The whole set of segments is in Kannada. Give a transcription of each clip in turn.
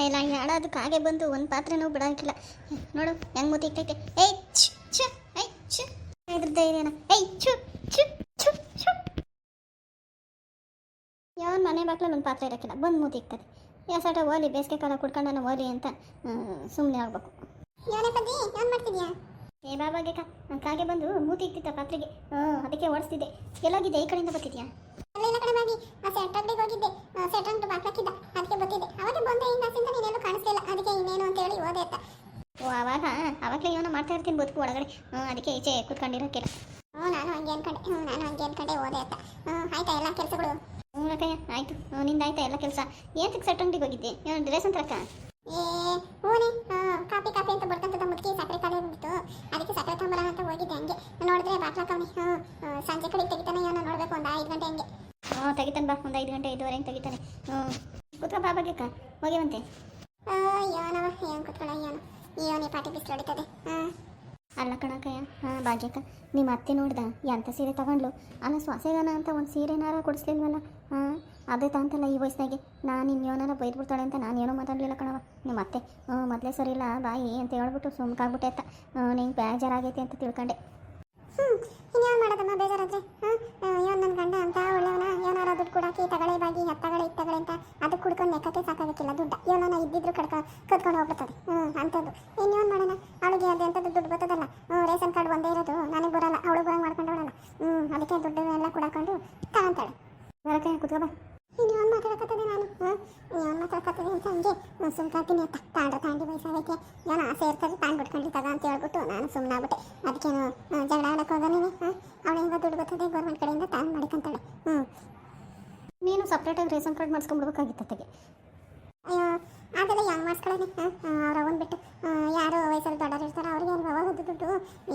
ಇಲ್ಲ ಇಲ್ಲ ಅದು ಕಾಗೆ ಬಂದು ಒಂದು ಪಾತ್ರೆನೂ ಬಿಡಾಕಿಲ್ಲ ನೋಡು ಹೆಂಗ್ ಮೂತಿ ಏಯ್ ಛು ಛು ಏಯ್ ಛು. ಇದ್ರ ಧೈರ್ಯನ ಏಯ್ ಛು ಛು ಛು ಛು. ಯಾವ ಮನೆ ಬಾಕ್ಲಲ್ಲಿ ಒಂದು ಪಾತ್ರೆ ಇರೋಕ್ಕಿಲ್ಲ ಬಂದು ಮೂತಿಕ್ತದೆ ಯಾಸಾಟ ಓಲಿ ಬೇಸಿಗೆ ಕಾಲ ಕುಡ್ಕೊಂಡನ ಓಲಿ ಅಂತ ಸುಮ್ಮನೆ ಆಗ್ಬೇಕು ಏ ಬಾಬಾಗೆ ಕಾಗೆ ಬಂದು ಮೂತಿ ಇಕ್ತಿತ್ತ ಪಾತ್ರೆಗೆ. ಅದಕ್ಕೆ ಓಡಿಸ್ತಿದ್ದೆ. ಎಲ್ಲೋಗಿದ್ದೆ ಈ ಕಡೆಯಿಂದ ಬರ್ತಿದ್ಯಾ? ಇಲ್ಲ ಕಡೆ ಬಾಗಿ ಆ ಸೆಂಟ್ರಂಗ್ಲಿಗೆ ಹೋಗಿದ್ದೆ. ಸೆಂಟ್ರಂಗ್ ಬಾಕ್ಲಕ್ಕಿದ್ದ ಅದಕ್ಕೆ ಬರ್ತಿದ್ದೆ. ಅವತ್ತು ಬಂದೆ ಅಂತ ನೀನೇನು ಕಾಣಿಸ್ಲಿಲ್ಲ ಅದಕ್ಕೆ ಇನ್ನೇನು ಅಂತ ಹೇಳಿ ಓದೆ ಅಂತ. ಓ ಅವಾಗ ಅವಾಗಲೇ ಏನೋ ಮಾಡ್ತಾ ಇರ್ತೀನಿ ಬದುಕು ಒಳಗಡೆ. ಹ್ಞೂ ಅದಕ್ಕೆ ಈಚೆ ಕೂತ್ಕೊಂಡಿರೋಕ್ಕಿಲ್ಲ ಹ್ಞೂ ನಾನು ಹಂಗೆ ಅನ್ಕೊಂಡೆ. ಹ್ಞೂ ನಾನು ಹಂಗೆ ಅನ್ಕೊಂಡೆ ಓದೆ ಅಂತ. ಹ್ಞೂ ಆಯ್ತಾ ಎಲ್ಲ ಕೆಲಸಗಳು? ಹ್ಞೂ ಅಕ್ಕಯ್ಯ ಆಯಿತು. ನಿಂದ ಆಯ್ತಾ ಎಲ್ಲ ಕೆಲಸ? ಏತಕ್ಕೆ ಸೆಟ್ ಅಂಗಡಿಗೆ ಹೋಗಿದ್ದೆ? ಏನು ಡ್ರೆಸ್ ಅಂತರಕ್ಕ ಏ ಹೂನೆ ಕಾಫಿ ಕಾಫಿ ಅಂತ ಬರ್ಕಂತದ ಮುದುಕಿ ಸಕ್ಕರೆ ಖಾಲಿ ಬಂದಿತ್ತು ಅದಕ್ಕೆ ಸಕ್ಕರೆ ತೊಂಬರ ಅಂತ ಹೋಗಿದ್ದೆ ಹಂಗೆ. ನೋಡಿದ್ರೆ ಬಾಕ್ಲಕ್ಕವನಿ ಹ್ಞೂ ಸಂಜೆ ಕಡೆ ತೆಗಿತಾನೆ ಏನೋ ನೋಡಬೇಕು. ಒಂದು ಐದು ಗಂಟೆ ಹಂಗೆ. ಹ್ಞೂ ತೆಗಿತಾನೆ ಬಾ ಒಂದು ಐದು ಗಂಟೆ ಐದುವರೆಗೆ ತೆಗಿತಾನೆ. ಹ್ಞೂ ಕೂತ್ಕೋ ಬಾ ಬಾಗ್ಯಕ್ಕ ಹೋಗಿವಂತೆ ಏನವ ಏನು ಕುತ್ಕೊಳ್ಳ ಏನು ಏನು ಪಾಟಿ ಬಿಸಿಲು ಹೊಡಿತದೆ. ಹಾಂ. ಅಲ್ಲ ಕಣಕ ಹಾಂ ಭಾಗ್ಯಕ್ಕ ನಿಮ್ಮ ಅತ್ತೆ ನೋಡ್ದ ಎಂಥ ಸೀರೆ ತಗೊಂಡ್ಲು? ಅಲ್ಲ ಸ್ವಾಸೆಗಾನ ಅಂತ ಒಂದು ಸೀರೆನಾರ ಕೊಡಿಸ್ಲಿಲ್ವಲ್ಲ? ಹಾಂ ಅದೇ ತಂತಲ್ಲ ಈ ವಯಸ್ಸಿನಾಗೆ. ನಾನು ಇನ್ಯೋನಾರ ಬೈದ್ಬಿಡ್ತಾಳೆ ಅಂತ ನಾನು ಏನೋ ಮಾತಾಡಲಿಲ್ಲ ಕಣವ. ನಿಮ್ಮ ಅತ್ತೆ ಹ್ಞೂ ಮೊದಲೇ ಸರಿ ಇಲ್ಲ ಬಾಯಿ ಅಂತ ಹೇಳ್ಬಿಟ್ಟು ಸುಮ್ಕಾಗ್ಬಿಟ್ಟೆ ಅಂತ ನಿಂಗೆ ಬೇಜಾರಾಗೈತೆ ಅಂತ ತಿಳ್ಕೊಂಡೆ. ಹ್ಞೂ ಇನ್ಯಾವ ಮಾಡೋದಮ್ಮ ಬೇಜಾರಾದ್ರೆ? ಇವನ್ ಇವನು ನನ್ನ ಗಂಡ ಅಂತ, ಒಳ್ಳೆಯವನ, ಏನಾರ ದುಡ್ಡು ಕೊಡಕ್ಕೆ ತಗಳೆ ಬಾಗಿ ಹತ್ತಗಳೆ ಇತ್ತಗಳೆ ಅಂತ ಅದಕ್ಕೆ ಕುಡ್ಕೊಂಡು ಲೆಕ್ಕಕ್ಕೆ ಸಾಕಾಗಕ್ಕಿಲ್ಲ ದುಡ್ಡ. ಇವನನ್ನ ಇದ್ದಿದ್ರು ಕಡ್ಕ, ಕದ್ಕೊಂಡು ಹೋಗ್ಬಿಡ್ತದೆ. ಹ್ಞೂ ಅಂಥದ್ದು. ಇನ್ನೇನು ಮಾಡೋಣ? ಅವಳಿಗೆ ಅದು ಅಂತ ದುಡ್ಡು ಬರ್ತದಲ್ಲ. ಹ್ಞೂ ರೇಷನ್ ಕಾರ್ಡ್ ಒಂದೇ ಇರೋದು. ನನಗೆ ಬರಲ್ಲ, ಅವಳು ಬರಂಗೆ ಮಾಡ್ಕೊಂಡವಳಲ್ಲ ಹ್ಞೂ ಅದಕ್ಕೆ ದುಡ್ಡು ಎಲ್ಲ ಕೊಡಕೊಂಡು ತಗೊಂತಾಳೆ ಬರಕಯ್ಯ ಕುತ್ಕೋ ಬಾ. ಇನ್ನೇನು ಮಾತಾಡಕತ್ತದೆ ನಾನು. ಹ್ಞೂ ಏನು ಮಾತಾಡಕತ್ತದೆ ಅಂತ ಹಂಗೆ. ಸುಮ್ಕಾತೀನಿ ಅಂತ ತಾಂಡ್ರೆ ತಾಂಡಿ ವಯಸ್ಸಾಗೈತೆ. ಏನೋ ಆಸೆ ಇರ್ತದೆ ತಾಂಡ್ಬಿಟ್ಕೊಂಡು ತಗ ಅಂತ ಹೇಳ್ಬಿಟ್ಟು ನಾನು ಸುಮ್ಮನೆ ಆಗ್ಬಿಟ್ಟೆ ಅದಕ್ಕೇನು ಆ, ಜಗಳ ಆಡಕ್ಕೆ ಹೋಗ ನೀನು ಹಾಂ ಅವಳಿಂದ ದುಡ್ಡು ಬರ್ತದೆ ಗೌರ್ಮೆಂಟ್ ಕಡೆಯಿಂದ ತಾನು ಮಾಡಿಕೊಂತಾಳೆ. ಹ್ಞೂ ನೀನು ಸಪ್ರೇಟಾಗಿ ರೇಷನ್ ಕಾರ್ಡ್ ಮಾಡಿಸ್ಕೊಂಡ್ಬಿಡ್ಬೇಕಾಗಿತ್ತು ಅತ್ತಗೆ. ಅಯ್ಯೋ, ಅದೆಲ್ಲ ಹೆಂಗೆ ಮಾಡಿಸ್ಕೊಳ್ಳೋದು ಹಾಂ ಅವ್ರು ಅವನ್ ಬಿಟ್ಟು. ಯಾರು ವಯಸ್ಸಲ್ಲಿ ದೊಡ್ಡವ್ರು ಇರ್ತಾರೆ, ಅವ್ರಿಗೆ ಏನು ಹೋಗೋದು ದುಡ್ಡು?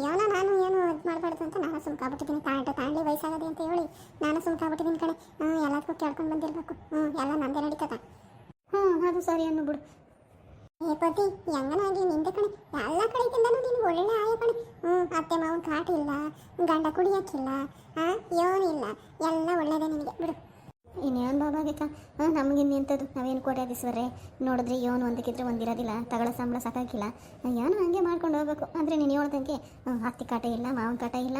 ಏನೋ ನಾನು ಏನು ಇದು ಮಾಡಬಾರ್ದು ಅಂತ ನಾನು ಸುಮ್ಕಾಗ್ಬಿಟ್ಟಿದ್ದೀನಿ. ತಾಂಡು ತಾಂಡಿ ವಯಸ್ಸಾಗದೆ ಅಂತ ಹೇಳಿ ನಾನು ಸುಮ್ಕಾಗ್ಬಿಟ್ಟಿದ್ದೀನಿ ಕಣೆ. ಹ್ಞೂ ಎಲ್ಲದಕ್ಕೂ ಕೇಳ್ಕೊಂಡು ಬಂದಿರಬೇಕು. ಹ್ಞೂ ಎಲ್ಲ ನಂದೇ ನಡೀತದ. ಹ್ಞೂ ಅದು ಸರಿ ಅನ್ನು ಬಿಡು. ಏ ಪತಿ ಹೆಂಗನಾಗಿ ನಿಂದೆ ಕಣೆ. ಎಲ್ಲ ಕಡೆಯಿಂದನೂ ನೀನು ಒಳ್ಳೆ ಆಯ ಕಣೆ. ಹ್ಞೂ ಅತ್ತೆ ಮಾವನ ಕಾಟ ಇಲ್ಲ, ಗಂಡ ಕುಡಿಯೋಕ್ಕಿಲ್ಲ ಹಾಂ ಏನಿಲ್ಲ ಎಲ್ಲ ಒಳ್ಳೇದೇ ನಿನಗೆ. ಬಿಡು. ಇನ್ನೇನು ಬಾಬಾಗಕ್ಕ ಹಾಂ, ನಮಗೆ ಎಂಥದ್ದು ನಾವೇನು ಕೋಟ್ಯಾಧೀಶ್ವರೇ ನೋಡಿದ್ರೆ ಏನು ಒಂದಕ್ಕಿದ್ರೆ ಒಂದಿರೋದಿಲ್ಲ. ತಗೊಳ್ಳೋ ಸಂಬಳ ಸಾಕಾಗಿಲ್ಲ. ಏನೋ ಹಂಗೆ ಮಾಡ್ಕೊಂಡು ಹೋಗ್ಬೇಕು. ಅಂದರೆ ನೀನು ಹೇಳ್ದಂಗೆ ಹತ್ತಿ ಕಾಟ ಇಲ್ಲ, ಮಾವನ ಕಾಟ ಇಲ್ಲ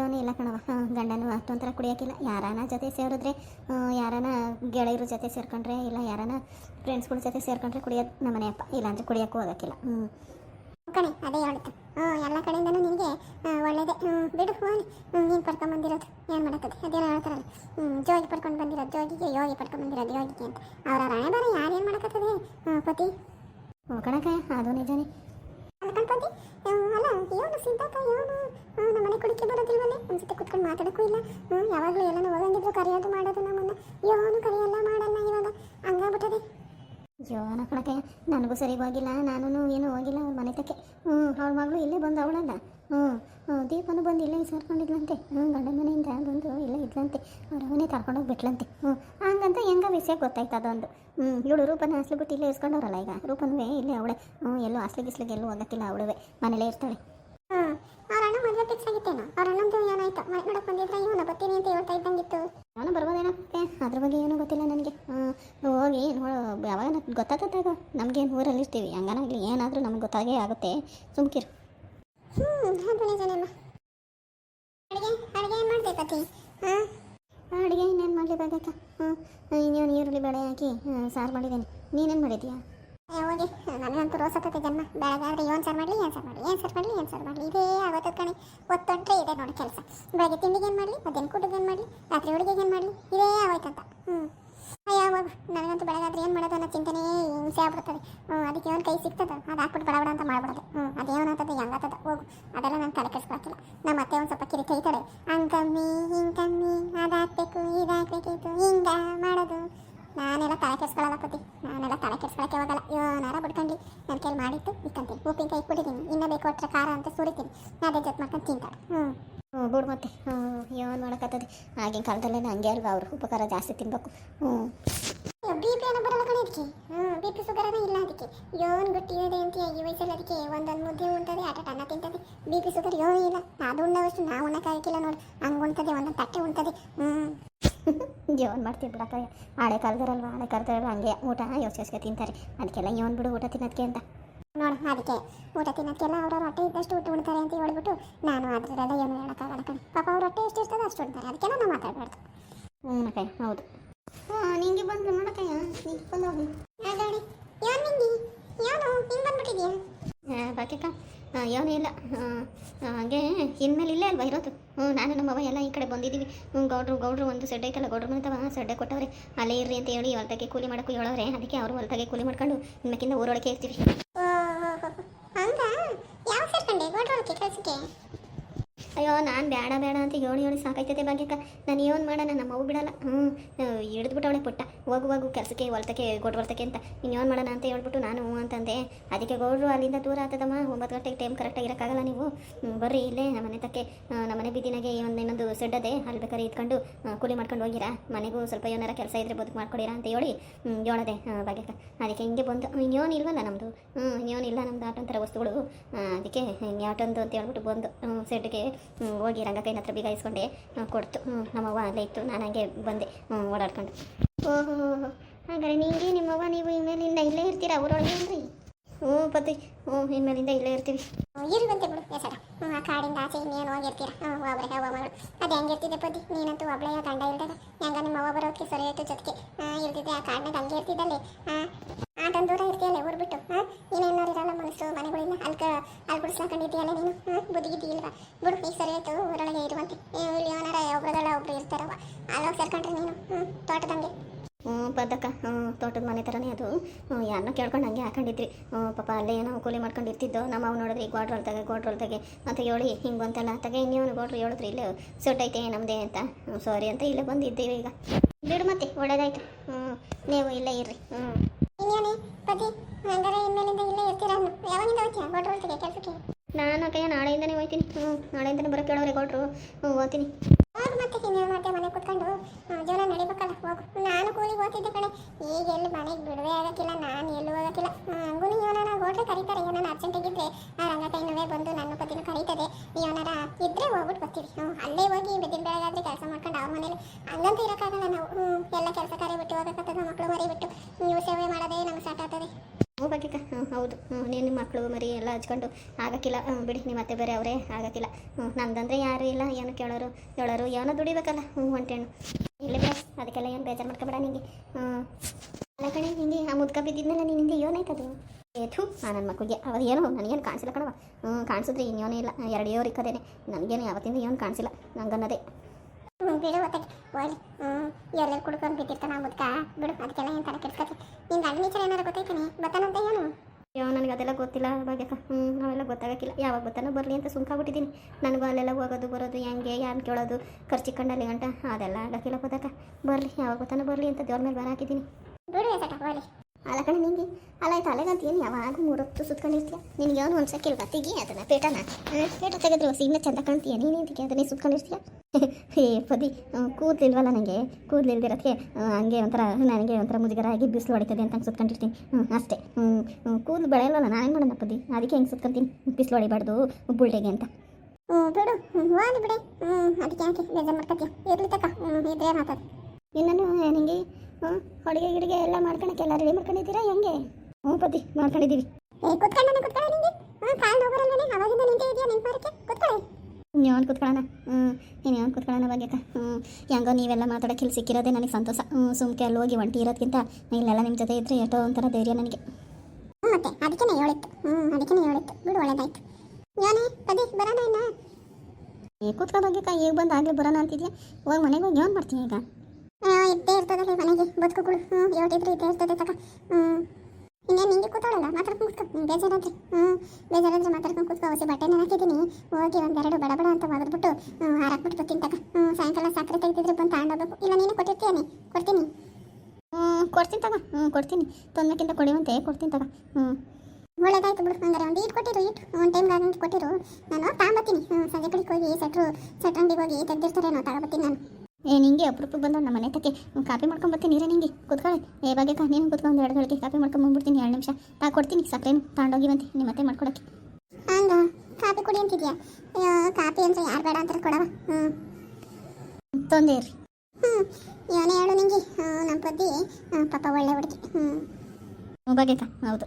ಏನೂ ಇಲ್ಲ ಕಣವ ಗಂಡನೂ ಅಷ್ಟೊಂಥರ ಕುಡಿಯೋಕ್ಕಿಲ್ಲ. ಯಾರಾನ ಜೊತೆ ಸೇರಿದ್ರೆ ಯಾರಾನ ಗೆಳೆಯರ ಜೊತೆ ಸೇರ್ಕೊಂಡ್ರೆ, ಇಲ್ಲ ಯಾರಾನ ಫ್ರೆಂಡ್ಸ್ಗಳ ಜೊತೆ ಸೇರ್ಕೊಂಡ್ರೆ ಕುಡಿಯೋದು ನಮ್ಮನೆ ಅಪ್ಪ. ಇಲ್ಲಾಂದ್ರೆ ಕುಡಿಯೋಕ್ಕೂ ಹೋಗೋಕ್ಕಿಲ್ಲ. ಹ್ಞೂ ಕಣೆ, ಅದೇ ಹೇಳುತ್ತೆ ಹ್ಞೂ ಎಲ್ಲ ಕಡೆಯಿಂದನೂ ಹ್ಞೂ ಬಿಡು ಫೋನ್ ನೀನು. ಪಡ್ಕೊಂಡು ಬಂದಿರೋದು. ಏನು ಮಾಡಕ್ಕದೆ ಅದೇನೋ ಹೇಳ್ತಾರಲ್ಲ. ಜೋಗಿ ಪಡ್ಕೊಂಡು ಬಂದಿರೋದು, ಜೋಗಿಗೆ, ಯೋಗಿ ಪಡ್ಕೊಂಡು ಬಂದಿರೋದು, ಯೋಗಿಗೆ ಅಂತ. ಅವರ ರಾಣೆ ಬಾರ ಯಾರೇನು ಮಾಡಕ್ಕತ್ತದೆ ಪತಿ. ಹ್ಞೂ ಕಣಕ್ಕ, ಅದು ನಿಜನೇ. ಅನ್ಕೊಂಡ್ಪತಿ ಅಲ್ಲ, ಇವನು ಸಿದ್ಧಾರ್ಥ, ಇವನು ನಮ್ಮ ಮನೆ ಕುಡಿಕೆ ಬರೋದಿಲ್ವಲ್ಲೇ ಒಂದು ಜೊತೆ ಕುತ್ಕೊಂಡು ಮಾತಾಡೋಕ್ಕೂ ಇಲ್ಲ. ಯಾವಾಗಲೂ ಎಲ್ಲನೂ ಹೋಗಂಗಿದ್ರು ಕರೆಯೋದು ಮಾಡೋದು ನಮ್ಮನ್ನು. ಇವನು ಕರೆಯಲ್ಲ ಮಾಡಲ್ಲ ಇವಾಗ. ಹಂಗಾಗ್ಬಿಟ್ಟದೆ. ಜೋನ ಕಣಕ್ಕೆ, ನನಗೂ ಸರಿ ಹೋಗಿಲ್ಲ ನಾನು ಏನೂ ಹೋಗಿಲ್ಲ, ಅವ್ರ ಮನೆ ತಕ್ಕೆ. ಹ್ಞೂ ಅವಳ ಮಗಳು ಇಲ್ಲೇ ಬಂದು ಅವಳಲ್ಲ. ಹ್ಞೂ ಹ್ಞೂ ದೀಪನು ಬಂದು ಇಲ್ಲೇ ಸೇರ್ಕೊಂಡಿದ್ಲಂತೆ ಹ್ಞೂ ಗಂಡ ಮನೆಯಿಂದ ಬಂದು ಇಲ್ಲೇ ಇದ್ಲಂತೆ. ಅವ್ರ ಮನೆ ಕರ್ಕೊಂಡೋಗಿ ಬಿಟ್ಲಂತೆ ಹ್ಞೂ ಹಂಗಂತ ಹೆಂಗ ವಿಷಯ ಗೊತ್ತಾಯ್ತು ಅದೊಂದು. ಹ್ಞೂ ಇವಳು ರೂಪನ ಹಾಸ್ಲು ಬಿಟ್ಟು ಇಲ್ಲೇ ಇಸ್ಕೊಂಡವ್ರಲ್ಲ ಈಗ. ರೂಪನೂ ಇಲ್ಲೇ ಅವಳೆ. ಹ್ಞೂ ಎಲ್ಲೂ ಹಾಸ್ಲಿಗೆ ಗಿಸ್ಲಿಗೆ ಎಲ್ಲೂ ಹೋಗೋಕ್ಕಿಲ್ಲ ಅವಳುವೆ. ಮನೇಲೇ ಇರ್ತಾಳೆ. ಆಗಿತ್ತೇನೋ ಅವ್ರ ಅಣ್ಣಂದು ಏನಾಯ್ತು? ಮನೆ ನೋಡಕ್ ಬಂದಿದ್ರೆ? ಇವನ ಬರ್ತೀನಿ ಅಂತ ಹೇಳ್ತಾ ಇದ್ದಂಗಿತ್ತು. ನಾನು ಬರ್ಬೋದೇನಕ್ಕೆ ಅದ್ರ ಬಗ್ಗೆ ಏನೂ ಗೊತ್ತಿಲ್ಲ ನನಗೆ. ಹೋಗಿ ನೋಡು. ಯಾವಾಗ ಗೊತ್ತಾಗತ್ತಾಗ ನಮಗೇನು ಊರಲ್ಲಿ ಇರ್ತೀವಿ. ಹಂಗನಾಗಲಿ ಏನಾದರೂ ನಮ್ಗೆ ಗೊತ್ತಾಗೇ ಆಗುತ್ತೆ. ಸುಮ್ಕಿರು. ಹ್ಞೂ ಅಡುಗೆ ಅಡುಗೆ ಏನು ಮಾಡಿದೆ ಪತಿ? ಹಾಂ? ಅಡುಗೆ ಇನ್ನೇನು ಮಾಡಲಿ ಬೇಕಾ ಹ್ಞೂ ಇನ್ನೇನು ಈರುಳ್ಳಿ ಬೇಳೆ ಹಾಕಿ ಸಾರು ಮಾಡಿದ್ದೀನಿ. ನೀನೇನು ಮಾಡಿದ್ಯಾ ಹೋಗಿ. ನನಗಂತೂ ರೋಸತ್ತೈತೆ ಜನ್ಮ. ಬೆಳಗಾದ್ರೆ ಏನು ಸಾರು ಮಾಡಲಿ ಏನು ಸರ್ ಮಾಡಲಿ ಏನು ಸರ್ ಮಾಡಲಿ ಏನು ಸರ್ ಮಾಡಲಿ. ಇದೇ ಆಗೋದು ಕಣೆ. ಒತ್ತೊಂಟ್ರೆ ಇದೆ ನೋಡಿ ಕೆಲಸ. ಬೆಳಗ್ಗೆ ತಿಂಡಿಗೆ ಏನು ಮಾಡಲಿ, ಮಧ್ಯಾಹ್ನ ಊಟಕ್ಕೆ ಏನು ಮಾಡಲಿ, ರಾತ್ರಿ ಹುಡುಗಿಗೆ ಏನು ಮಾಡಲಿ? ಇದೇ ಆಗೋಯ್ತಂತ ಹ್ಞೂ ಯಾವಾಗ ನನಗಂತೂ ಬೆಳಗಾದ್ರೆ ಏನು ಮಾಡೋದು ಅನ್ನೋ ಚಿಂತನೆ ಹಿಂಸೆ ಆಗ್ಬಿಡ್ತದೆ. ಹ್ಞೂ ಅದಕ್ಕೆ ಏನು ಕೈ ಸಿಗ್ತದ. ಅದು ಹಾಕ್ಬಿಟ್ಟು ಬಡಬಡ ಬಡ ಅಂತ ಮಾಡ್ಬಿಡೋದು. ಹ್ಞೂ ಅದೇನಂತದ್ದು ಹೆಂಗಾತದ ಹೋಗು ಅದೆಲ್ಲ ನಾನು ತಲೆ ಕೆಡಿಸ್ಕೊಳಕ್ಕಿಲ್ಲ. ನಮ್ಮ ಅತ್ತೆ ಒಂದು ಸ್ವಲ್ಪ ಕಿರಿ ಕೈತಾಳೆ ಹಂಗೆ ಕಮ್ಮಿ ಹಿಂಗೆ ಕಮ್ಮಿ ಹಿಂಗೆ ಮಾಡೋದು. ನಾನೆಲ್ಲ ತಲೆ ಕೆಡ್ಸ್ಕೊಳ್ಳಲ್ಲ ಪತಿ. ನಾನೆಲ್ಲ ತಲೆ ಕೆಡ್ಸ್ಕೊಳಕ್ಕೆ ಹೋಗಲ್ಲ. ಇವನಾರ ಬಿಡ್ಕೊಂಡು. ನನ್ನ ಕೈಲಿ ಮಾಡಿತ್ತು ಇಕ್ಕಂತೀನಿ. ಉಪ್ಪಿನಕಾಯಿ ಇಟ್ಬಿಟ್ಟಿದ್ದೀನಿ. ಇನ್ನೂ ಬೇಕು ಅಟ್ರೆ ಖಾರ ಅಂತ ಸುರಿತೀನಿ. ಅದೇ ಜೊತೆ ಮಾಡ್ಕೊಂಡು ತಿಂತಾಳೆ. ಹ್ಞೂ ಹ್ಞೂ ಬಿಡು ಮತ್ತೆ. ಹ್ಞೂ ಏನು ಮಾಡೋಕ್ಕತ್ತದೆ ಆಗಿನ ಕಾಲದಲ್ಲೇ ಹಂಗೆ ಅಲ್ವಾ ಅವರು? ಉಪಕಾರ ಜಾಸ್ತಿ ತಿನ್ಬೇಕು. ಹ್ಞೂ ಬಿ ಪಿ ಏನೋ ಬರಲ್ಲ ಕಣೆ ಅದಕ್ಕೆ ಹ್ಞೂ ಬಿ ಪಿ ಸುಗರನೇ ಇಲ್ಲ ಅದಕ್ಕೆ. ಯೋನ್ ಗೊತ್ತಿದೆ ಅಂತ ಈ ವಯಸ್ಸಲ್ಲಿ ಅದಕ್ಕೆ ಒಂದೊಂದು ಮುದ್ದೆ ಉಣ್ತದೆ ಆಟ ಅನ್ನ ತಿಂತದೆ. ಬಿ ಪಿ ಸುಗರ್ ಇಲ್ಲ ಇಲ್ಲ. ಅದು ಉಣ್ಣವಷ್ಟು ನಾವು ಉಣ್ಣಕ್ಕಾಗಿಲ್ಲ ನೋಡಿ. ಹಂಗೆ ಉಣ್ತದೆ, ಒಂದೊಂದು ತಟ್ಟೆ ಉಣ್ತದೆ. ಹ್ಞೂ ಯೋನ್ ಮಾಡ್ತೀವಿ ಬಿಡಕ್ಕ ಹಳೆ ಕಾಲದರಲ್ವ ಹಳೆ ಕಾಲದರಲ್ವ ಹಂಗೆ ಊಟ ಯೋಚಿಸ್ಕೆ ತಿಂತಾರೆ. ಅದಕ್ಕೆಲ್ಲ ಯೋನ್ ಬಿಡು ಊಟ ತಿನ್ನೋದಕ್ಕೆ ಅಂತ. ನೋಡ ಅದಕ್ಕೆ ಊಟ ತಿನ್ನೋದಕ್ಕೆಲ್ಲ ಅವ್ರವ್ರ ಹೊಟ್ಟೆ ಇದ್ದಷ್ಟು ಊಟ ಉಣ್ತಾರೆ ಅಂತ ಹೇಳ್ಬಿಟ್ಟು ನಾನು ಅದರಲ್ಲ ಏನು ಹೇಳೋಕ್ಕಾಗಲ್ಲ ಕಣೆ. ಪಾಪ ಅವ್ರ ಹೊಟ್ಟೆ ಎಷ್ಟು ಇರ್ತದೆ ಅಷ್ಟು ಉಣ್ತಾರೆ. ಅದಕ್ಕೆಲ್ಲ ನಾವು ಮಾತಾಡಬಾರ್ದು. ಹ್ಞೂ ಕೈ ಹೌದು. ಹಾಂ ನಿಂಗೆ ಬಂದು ನೋಡಕ್ಕಯ್ಯ ನಿಂಗೆ ಬಂದು ಹೋಗಿ. ಅದಾಡಿ ಯಾರು ನಿಂಗೆ? ಯಾರು ಹಿಂಗೆ ಬಂದ್ಬಿಟ್ಟಿದ್ಯಾ? ಬಾಕಿಕ ಏನೂ ಇಲ್ಲ. ಹಾಗೆ ಇನ್ಮೇಲೆ ಇಲ್ಲೇ ಅಲ್ವಾ ಇರೋದು? ಹ್ಞೂ ನಾನು ನಮ್ಮವ್ವ ಎಲ್ಲ ಈ ಕಡೆ ಬಂದಿದ್ದೀವಿ. ಹ್ಞೂ ಗೌಡ್ರು ಗೌಡ್ರು ಒಂದು ಸೆಡ್ ಐತಲ್ಲ, ಗೌಡ್ರು ಮನೆತವ ಸೆಡ್ಡೆ ಕೊಟ್ಟವ್ರೆ. ಅಲ್ಲೇ ಇರ್ರಿ ಅಂತ ಹೇಳಿ ಹೊಲ್ದಾಗೆ ಕೂಲಿ ಮಾಡೋಕ್ಕೂ ಹೇಳೋರೆ ಅದಕ್ಕೆ ಅವರು ಹೊಲ್ದಾಗೆ ಕೂಲಿ ಮಾಡ್ಕೊಂಡು ಇನ್ಮೇಕಿಂದ ಊರೊಳಗೆ ಇರ್ತೀವಿ ಓ ಹಂಗಾ ಯಾವ ಸೇರ್ಕೊಂಡೆ ಗೋಡ್ರೊಳಕ್ಕೆ ಕೆಲಸಕ್ಕೆ ಅಯ್ಯೋ, ನಾನು ಬೇಡ ಬೇಡ ಅಂತ ಹೇಳಿ ಹೇಳಿ ಸಾಕಾಯ್ತದೆ ಭಾಗ್ಯಕ್ಕ. ನಾನು ಏನು ಮಾಡೋಣ? ನಮ್ಮ ಅವು ಬಿಡಲ್ಲ. ಹ್ಞೂ ಹಿಡಿದ್ಬಿಟ್ಟವಳೆ ಪುಟ್ಟ. ಹೋಗು ಹೋಗು, ಕೆಲಸಕ್ಕೆ, ಹೊಲ್ತಕ್ಕೆ ಕೊಟ್ಟು ಬರ್ತಕ್ಕೆ ಅಂತ. ನೀನು ಏನು ಮಾಡೋಣ ಅಂತ ಹೇಳ್ಬಿಟ್ಟು ನಾನು ಹ್ಞೂ ಅಂತಂದೆ. ಅದಕ್ಕೆ ಗೌಡ್ರು ಅಲ್ಲಿಂದ ದೂರ ಆತದಮ್ಮ. ಒಂಬತ್ತು ಗಂಟೆಗೆ ಟೈಮ್ ಕರೆಕ್ಟಾಗಿ ಇರೋಕ್ಕಾಗಲ್ಲ ನೀವು. ಬರ್ರಿ ಇಲ್ಲೇ ನಮ್ಮ ಮನೆ ತಕ್ಕೆ. ನಮ್ಮ ಮನೆ ಬೀದಿನಾಗೆ ಒಂದು ಇನ್ನೊಂದು ಸೆಡ್ ಅದೇ. ಅಲ್ಲಿ ಬೇಕಾದ್ರೆ ಇದ್ಕೊಂಡು ಕೂಲಿ ಮಾಡ್ಕೊಂಡು ಹೋಗಿರಾ? ಮನೆಗೂ ಸ್ವಲ್ಪ ಏನಾರ ಕೆಲಸ ಇದ್ರೆ ಬದುಕು ಮಾಡ್ಕೊಡಿರಾ ಅಂತ ಹೇಳಿ ಹೇಳೋದೆ ಭಾಗ್ಯಕ್ಕ. ಅದಕ್ಕೆ ಹಿಂಗೆ ಬಂದು ಇನ್ನೇನು ಇಲ್ವಲ್ಲ ನಮ್ಮದು ಹ್ಞೂ ಇನ್ನೇನು ಇಲ್ಲ ನಮ್ದು ಆಟೊಂಥರ ವಸ್ತುಗಳು. ಅದಕ್ಕೆ ಆಟೊಂದು ಅಂತ ಹೇಳ್ಬಿಟ್ಟು ಬಂದು ಸೆಡ್ಗೆ ಹೋಗಿ ರಂಗಕ್ಕೈನ ಹತ್ರ ಬೀಗ ಇಸ್ಕೊಂಡೆ ಕೊಡ್ತು. ಹ್ಞೂ ನಮ್ಮವ್ವ ಅಲ್ಲೇ ಇತ್ತು. ನಾನು ಹಂಗೆ ಬಂದೆ. ಹ್ಞೂ ಓಡಾಡ್ಕೊಂಡು. ಓಹೋ ಹಾಗಾದ್ರೆ ನಿಂಗೆ ನಿಮ್ಮವ್ವ ನೀವು ಇನ್ಮೇಲಿಂದ ಇಲ್ಲೇ ಇರ್ತೀರಾ? ಊರೊಳಗೆ ಏನ್ರಿ ಹ್ಞೂ, ಪತಿ. ಹ್ಞೂ, ಇನ್ಮೇಲಿಂದ ಇಲ್ಲೇ ಇರ್ತೀವಿ. ಬಂತೆ ಬಿಡು. ಹೆಸರ ಆ ಕಾಡಿಂದ ಆಚೆ ಇನ್ನೇನು ಹೋಗಿರ್ತೀರ? ಹ್ಞೂ ಒಬ್ಬರೇ ಒಬ್ಬ ಮಗಳು. ಅದು ಹೆಂಗಿರ್ತಿದ್ದೆ ಪದಿ ನೀನಂತೂ ಒಬ್ಳೆಯ ಗಂಡ ಇಲ್ದಾಗ ಹೆಂಗ ನಿಮ್ಮ ಅವ್ವ ಬರೋಕ್ಕೆ ಸರಿ ಆಯ್ತು ಜೊತೆಗೆ. ಇರ್ತಿದ್ದೆ ಆ ಕಾಡಿನಾಗ ಹಂಗೆ ಇರ್ತಿದ್ದಲ್ಲಿ. ಹಾಂ ಆಟೊಂದು ದೂರ ಇರ್ತೀಯಲ್ಲ ಊರು ಬಿಟ್ಟು ಹಾಂ ಇನ್ನೇನಾರು ಇರಲ್ಲ ಮನಸ್ಸು, ಮನೆಗಳಿಂದ ಅಲ್ಕ ಅಲ್ಲಿ ನೀನು, ಹಾಂ? ಇಲ್ವಾ ಬಿಡು ಈಗ ಸರಿ ಆಯ್ತು ಊರೊಳಗೆ ಇರುವಂತೆ. ಇಲ್ಲಿ ಏನಾರ ಒಬ್ರದಲ್ಲ ಒಬ್ರು ಇರ್ತಾರವ ಅಲ್ಲೋಗಿ ಸೇರ್ಕೊಂಡ್ರೆ ನೀನು ಹ್ಞೂ ತೋಟದಂಗೆ. ಹ್ಞೂ ಪದಕ್ಕ ಹ್ಞೂ, ತೋಟದ ಮನೆ ಥರನೇ ಅದು. ಯಾರನ್ನ ಕೇಳ್ಕೊಂಡು ಹಂಗೆ ಹಾಕೊಂಡಿದ್ರಿ. ಪಾಪ ಅಲ್ಲೇ ಏನೋ ಕೂಲಿ ಮಾಡ್ಕೊಂಡು ಇರ್ತಿದ್ದೋ, ನಮ್ಮ ಅವ್ನು ನೋಡಿದ್ರಿ ಗೋಡ್ರೋಲ್ ತಗೆ ಗೋಡ್ರು ಹೊಲ್ತಾಗೆ ಅಂತ ಹೇಳಿ ಹಿಂಗೆ ಬಂತಲ್ಲ? ತಗೆ ಇನ್ನೇನು ಗೋಡ್ರು ಹೇಳಿದ್ರಿ ಇಲ್ಲೇ ಸೊಟ್ಟೈತೆ ನಮ್ಮದೇ ಅಂತ. ಸಾರಿ ಅಂತ ಇಲ್ಲೇ ಬಂದಿದ್ದೀವಿ ಈಗ. ಬಿಡು ಮತ್ತೆ, ಒಳ್ಳೇದಾಯ್ತು. ಹ್ಞೂ, ನೀವು ಇಲ್ಲೇ ಇರ್ರಿ. ಹ್ಞೂ. ಇನ್ನೇನೆ ಪತಿ ಹಂಗಾರೆ ಇನ್ಮೇಲಿಂದ ಇಲ್ಲೇ ಇರ್ತೀರಾ? ಯಾವಾಗಿಂದ ಹೋಗ್ತೀಯ? ಗೋಡ್ರೊಳ್ತಿಗೆ ಕೆಲಸಕ್ಕೆ. ನಾನು ಅಕ್ಕಯ್ಯ ನಾಳೆಯಿಂದನೇ ಹೋಗ್ತೀನಿ. ಹ್ಞೂ ನಾಳೆಯಿಂದನೇ ಬರೋಕ್ಕೆ ಹೇಳೋರೆ ಗೋಡ್ರು ಹ್ಞೂ ಹೋಗ್ತೀನಿ. ಹೋಗು ಮತ್ತೆ ಇನ್ನೇನು ಮತ್ತೆ ಮನೆ ಕುತ್ಕೊಂಡು ಜೀವನ ನಡಿಬೇಕಲ್ಲ, ಹೋಗು. ನಾನು ಕೂಲಿಗೆ ಹೋಗ್ತಿದ್ದೆ ಕಣೆ. ಈಗ ಎಲ್ಲಿ ಮನೆಗೆ ಬಿಡುವೆ ಆಗಕ್ಕಿಲ್ಲ, ನಾನು ಎಲ್ಲೂ ಹೋಗಕ್ಕಿಲ್ಲ. ಹಂಗೂ ಏನಾರ ಹೋಟ್ರೆ ಕರೀತಾರೆ. ಅರ್ಜೆಂಟ್ ಆಗಿದ್ರೆ ಆ ರಂಗಕೈನವೇ ಬಂದು ನನ್ನ ಪತಿನೂ ಕರೀತದೆ. ಏನಾರ ಇದ್ರೆ ಹೋಗ್ಬಿಟ್ಟು ಬರ್ತೀವಿ. ಹ್ಞೂ ಅಲ್ಲೇ ಹೋಗಿ ಬೆದ್ದಿನ ಬೆಳಗಾದ್ರೆ ಕೆಲಸ ಮಾಡ್ಕೊಂಡು ಅವ್ರ ಮನೇಲಿ. ಹಂಗಂತ ಇರೋಕ್ಕಾಗಲ್ಲ ನಾವು. ಎಲ್ಲ ಕೆಲಸ ಕಾರ್ಯ ಬಿಟ್ಟು ಹೋಗಕ್ಕಾಗ್ತದೆ ಮಕ್ಕಳು ಮರಿ ಬಿಟ್ಟು ನೀವು ಸೇವೆ ಮಾಡೋದೇ ನಮ್ಗೆ ಸಾಟ್ ಆಗ್ತದೆ ಹ್ಞೂ ಹೌದು. ಹ್ಞೂ ನೀನು ಮಕ್ಕಳು ಮರಿ ಎಲ್ಲ ಹಚ್ಕೊಂಡು ಆಗಕ್ಕಿಲ್ಲ ಬಿಡಿ ನಿಮ್ಮ ಮತ್ತೆ ಬೇರೆ ಅವರೇ ಆಗಕ್ಕಿಲ್ಲ ಹ್ಞೂ ನಮ್ದಂದ್ರೆ ಯಾರು ಇಲ್ಲ. ಏನು ಕೇಳೋರು, ಹೇಳೋರು, ಏನೋ ದುಡಿಬೇಕಲ್ಲ. ಹ್ಞೂ ಹೊಂಟೇನು. ಇಲ್ಲ ಬಿಡ. ಅದಕ್ಕೆಲ್ಲ ಏನು ಬೇಜಾರು ಮಾಡ್ಕೊಬೇಡ ನಿಂಗೆ. ಹ್ಞೂ ಅಲ್ಲ ಕಣೆ, ಹಿಂಗೆ ಆ ಮುದ್ಕ ಬಿದ್ದಿದ್ನಲ್ಲ ನಿನ್ನಿಂದ ಏನಾಯ್ತದು ಏಥು ನನ್ನ ಮಕ್ಕಳಿಗೆ ಅವಾಗ ಏನು, ನನಗೇನು ಕಾಣಿಸಿಲ್ಲ ಕಣವ ಹ್ಞೂ ಕಾಣಿಸಿದ್ರೆ ಇನ್ನೇನೂ ಇಲ್ಲ. ಎರಡು ಇಕ್ಕದೇನೆ. ನನಗೇನು ಯಾವತ್ತಿಂದ ಏನು ಕಾಣಿಸಿಲ್ಲ. ನಂಗನ್ನದೇ. ಬಿಡು ಒತ್ತಕ್ಕೆ ಹೋಗ್ಲಿ. ಹ್ಞೂ ಎಲ್ಲೆಲ್ಲಿ ಕುಡ್ಕೊಂಡು ಬಿದ್ದಿರ್ತಾನ ಮುದ್ಕ? ಬಿಡು ಅದಕ್ಕೆಲ್ಲ ಏನು ತಲೆ ಕೆಡ್ಸ್ಕೊತಿ? ನಿಂಗೆ ಅಲ್ಲಿ ನೀಚರ ಏನಾರ ಗೊತ್ತೈತಾನೆ? ಬತ್ತಾನಂತ ಏನು? ಅಯ್ಯೋ ನನಗೆ ಅದೆಲ್ಲ ಗೊತ್ತಿಲ್ಲ ಭಾಗ್ಯಕ್ಕ. ಹ್ಞೂ ನಾವೆಲ್ಲ ಗೊತ್ತಾಗಕ್ಕಿಲ್ಲ. ಯಾವಾಗ ಗೊತ್ತಾನೋ ಬರಲಿ ಅಂತ ಸುಮ್ಕಾಗ್ಬಿಟ್ಟಿದ್ದೀನಿ ನನಗೂ ಅಲ್ಲೆಲ್ಲ ಹೋಗೋದು ಬರೋದು ಹೆಂಗೆ ಯಾರು ಕೇಳೋದು ಖರ್ಚು ಕಂಡಲ್ಲಿ ಗಂಟ ಅದೆಲ್ಲ ಆಗಕ್ಕಿಲ್ಲ ಗೊತ್ತಾಕ ಬರಲಿ ಯಾವಾಗ ಗೊತ್ತಾನೋ ಬರಲಿ ಅಂತ ದೇವ್ರ ಮೇಲೆ ಬರ ಹಾಕಿದ್ದೀನಿ. ಬಿಡು ಹೋಗ್ಲಿ. ಅಲ್ಲ ಕಣೆ ನಿಂಗೆ. ಅಲ್ಲ ಆಯ್ತು ಅಲೆಗಂತ ಏನು ಯಾವಾಗ ಮೂರೊತ್ತು ಸುತ್ಕೊಂಡಿರ್ತೀಯ ನಿನಗೆ ಏನು ಒಂದು ಸಕ್ಕಿಲ್ವಾ ತೆಗಿ ಅದನ್ನ ಪೇಟನ. ಪೇಟ ತೆಗೆದ್ರೆ ಇನ್ನೂ ಚಂದ ಕಾಣ್ತೀಯ ನೀನು ಇದಕ್ಕೆ ಅದನ್ನೇ ಸುತ್ಕೊಂಡಿರ್ತೀಯ ಏ ಪದಿ ಕೂದಲಿಲ್ವಲ್ಲ ನನಗೆ ಕೂದಲಿಲ್ದಿರೋದಕ್ಕೆ ಹಂಗೆ ಒಂಥರ ನನಗೆ ಒಂಥರ ಮುಜುಗರ ಆಗಿ ಬಿಸಿಲು ಹೊಡಿತದೆ ಅಂತ ಹಂಗೆ ಸುತ್ಕೊಂಡಿರ್ತೀನಿ ಹ್ಞೂ ಅಷ್ಟೇ. ಹ್ಞೂ ಕೂದಲು ಬೆಳೆಯಲ್ವಲ್ಲ ನಾನು ಹೆಂಗೆ ಮಾಡೋಣ ಪದಿ? ಅದಕ್ಕೆ ಹೆಂಗೆ ಸುತ್ಕೊಂತೀನಿ? ಬಿಸಿಲು ಹೊಡಿಬಾರ್ದು ಬುಳ್ಳೆಗೆ ಅಂತ. ಹ್ಞೂ ಬಿಡು. ಬಿಡೆ. ಹ್ಞೂ ಅದಕ್ಕೆ ಯಾಕೆ ಬೇಜಾರು ಮಾಡ್ಕೊತೀಯ? ಇರ್ಲಿ ತಕ್ಕ ಇದ್ರೆ ಮಾತಾಡಿ ಇನ್ನೂ ನಿನಗೆ ಅಡುಗೆ ಗಿಡಿಗೆ ಎಲ್ಲ ಮಾಡ್ಕೊಳಕ್ಕೆ ಎಲ್ಲ ರೆಡಿ ಮಾಡ್ಕೊಂಡಿದ್ದೀರಾ? ಹೆಂಗೆ? ಹ್ಞೂ ಪತಿ ಮಾಡ್ಕೊಂಡಿದ್ದೀವಿ. ಏ ಕುತ್ಕೊಂಡನೆ ಕುತ್ಕೊಳ್ಳ ನಿಂಗೆ. ಹಾಂ ಕಾಲು ನೋಬರಲ್ವೇನೆ ಅವಾಗಿಂದ ನಿಂತೇ ಇದೆಯಾ ನಿನ್ನ ಪಾರಕ್ಕೆ? ಕುತ್ಕೊಳ್ಳಿ. ಇನ್ಯಾವನ್ ಕುತ್ಕೊಳ್ಳೋಣ? ಹ್ಞೂ ಇನ್ಯಾವನ್ ಕುತ್ಕೊಳ್ಳೋಣ ಭಾಗ್ಯಕ್ಕ? ಹ್ಞೂ ಹೆಂಗೋ ನೀವೆಲ್ಲ ಮಾತಾಡೋಕೆ ಇಲ್ಲಿ ಸಿಕ್ಕಿರೋದೇ ನನಗೆ ಸಂತೋಷ. ಹ್ಞೂ ಸುಮ್ಕೆ ಅಲ್ಲಿ ಹೋಗಿ ಒಂಟಿ ಇರೋದ್ಕಿಂತ ಇಲ್ಲೆಲ್ಲ ನಿಮ್ಮ ಜೊತೆ ಇದ್ದರೆ ಎಷ್ಟೋ ಒಂಥರ ಧೈರ್ಯ ನನಗೆ. ಹ್ಞೂ ಮತ್ತೆ ಅದಕ್ಕೆ ಹೇಳಿತ್ತು ಹ್ಞೂ ಅದಕ್ಕೆ ಹೇಳಿತ್ತು ಬಿಡು ಒಳ್ಳೇದಾಯ್ತು. ಯಾನೇ ಪದೇ ಬರೋಣ ಇನ್ನ? ಏ ಕೂತ್ಕೊ ಭಾಗ್ಯಕ್ಕ ಈಗ ಬಂದು ಆಗಲೇ ಬರೋಣ ಅಂತಿದ್ಯಾ? ಹೋಗಿ ಮನೆಗೆ ಹೋಗಿ ಏನು ಮಾಡ್ತೀನಿ ಈಗ? ಇದ್ದೇ ಇರ್ತದಲ್ಲ ಮನೆಗೆ? ಬದುಕುಗಳು. ಹ್ಞೂ ಯಾವ್ದಿದ್ರು ಇದ್ದೇ ಇರ್ತದೆ ತಕ ಹ್ಞೂ ಇನ್ನೇನು ಹಿಂಗೆ ಕೂತಾಳಲ್ಲ? ಮಾತಾಡ್ಕೊಂಡು ಕೂತ್ಕೊ. ನಿಂಗೆ ಬೇಜಾರಾದ್ರೆ. ಹ್ಞೂ ಬೇಜಾರಾದ್ರೆ ಮಾತಾಡ್ಕೊಂಡು ಕೂತ್ಕೊ. ಹೊಸ ಬಟ್ಟೆನ ಹಾಕಿದ್ದೀನಿ. ಹೋಗಿ ಒಂದೆರಡು ಬಡ ಬಡ ಅಂತ ಒಗೆದ್ಬಿಟ್ಟು ಹ್ಞೂ ಹಾರಾಕ್ಬಿಟ್ಟು ಬರ್ತೀನಿ ತಕ ಹ್ಞೂ ಸಾಯಂಕಾಲ ಸಕ್ಕರೆ ತೆಗೆದಿದ್ರೆ ಬಂದು ತಗೊಂಡೋಗ್ಬೇಕು ಇಲ್ಲ, ನೀನೇ ಕೊಟ್ಟಿರ್ತೀಯಾನೆ. ಕೊಡ್ತೀನಿ. ಹ್ಞೂ ಕೊಡ್ತೀನಿ ತಗ. ಹ್ಞೂ ಕೊಡ್ತೀನಿ. ತೊಂದಕ್ಕಿಂತ ಕೊಡಿವಂತೆ ಕೊಡ್ತೀನಿ ತಗ. ಹ್ಞೂ ಒಳ್ಳೇದಾಯ್ತು ಬಿಡು. ಹಂಗಾರೆ ಒಂದು ಇಟ್ಟು ಕೊಟ್ಟಿರು ಇಟ್ಟು ಒಂದು ಟೈಮ್ ಆಗಂತ ಕೊಟ್ಟಿರು. ನಾನು ತಗೊಂಬತ್ತೀನಿ ಹ್ಞೂ ಸಂಜೆ ಕಡೆಗೆ ಹೋಗಿ ಸೆಟ್ರು ಸೆಟ್ರಂಗಡಿಗೆ ಹೋಗಿ ತೆಗ್ದಿರ್ತಾರೇನೋ ತಗೊಬತ್ತೀನಿ ನಾನು. ಏ ನಿಂಗೆ ಅಪರೂಪಕ್ಕೆ ಬಂದ ನಮ್ಮ ಮನೆ ತಕ್ಕೆ. ಕಾಪಿ ಮಾಡ್ಕೊಂಬರ್ತೀನಿ ನೀರೇ ನಿಂಗೆ. ಕೂತ್ಕೊಳ್ಳಿ ಏ ಭಾಗ್ಯಕ್ಕ ನೀನು ಕೂತ್ಕೊಂಡು ಎರಡು ಗಳಿಗೆ ಕಾಪಿ ಮಾಡ್ಕೊಂಬಂದ್ಬಿಡ್ತೀನಿ ಎರಡು ನಿಮಿಷ. ತಾ ಕೊಡ್ತೀನಿ ಸಕ್ಕರೆನು ತಗೊಂಡೋಗಿವಂತೆ ನಿಮ್ಮ ಮತ್ತೆ ಮಾಡ್ಕೊಡಕ್ಕೆ. ಹಂಗ? ಕಾಪಿ ಕುಡಿ ಅಂತಿದ್ಯಾ? ಕಾಪಿ ಅಂತ ಯಾರು ಬೇಡ ಅಂತಾರೆ ಕೊಡವ. ಹ್ಞೂ ತೊಂದೇ ಇರ್ರಿ ಹ್ಞೂ ಇವನೇ ಹೇಳು ನಿಂಗೆ. ನಮ್ಮ ಪದ್ದಿ ಪಾಪ ಒಳ್ಳೆ ಹುಡುಗಿ. ಹ್ಞೂ ಬಗ್ಗೆ ಹೌದು.